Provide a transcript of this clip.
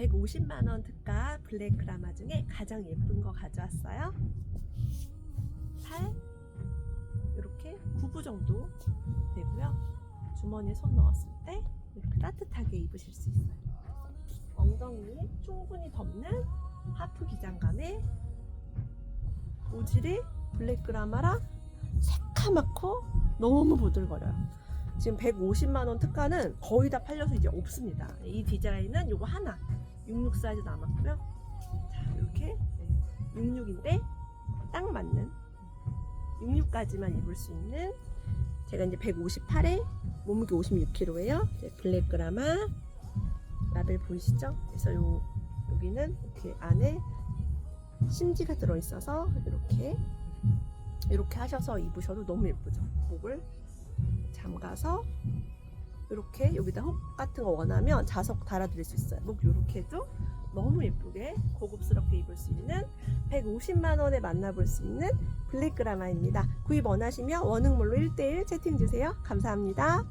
150만원 특가 블랙 그라마 중에 가장 예쁜 거 가져왔어요. 팔 이렇게 9부 정도 되고요. 주머니에 손 넣었을 때 이렇게 따뜻하게 입으실 수 있어요. 엉덩이에 충분히 덮는 하프 기장감에 오질의 블랙 그라마라 새카맣고 너무 보들거려요. 지금 150만 원 특가는 거의 다 팔려서 이제 없습니다. 이 디자인은 요거 하나 66 사이즈 남았고요. 자 이렇게 66인데 딱 맞는 66까지만 입을 수 있는 제가 이제 158에 몸무게 56kg예요. 블랙 그라마 라벨 보이시죠? 그래서 요 여기는 이렇게 안에 심지가 들어 있어서 이렇게 이렇게 하셔서 입으셔도 너무 예쁘죠. 목을 잠가서 이렇게 여기다 훅 같은 거 원하면 자석 달아드릴 수 있어요. 목 이렇게 해도 너무 예쁘게 고급스럽게 입을 수 있는 150만 원에 만나볼 수 있는 블랙그라마입니다. 구입 원하시면 원흥몰로 1대1 채팅 주세요. 감사합니다.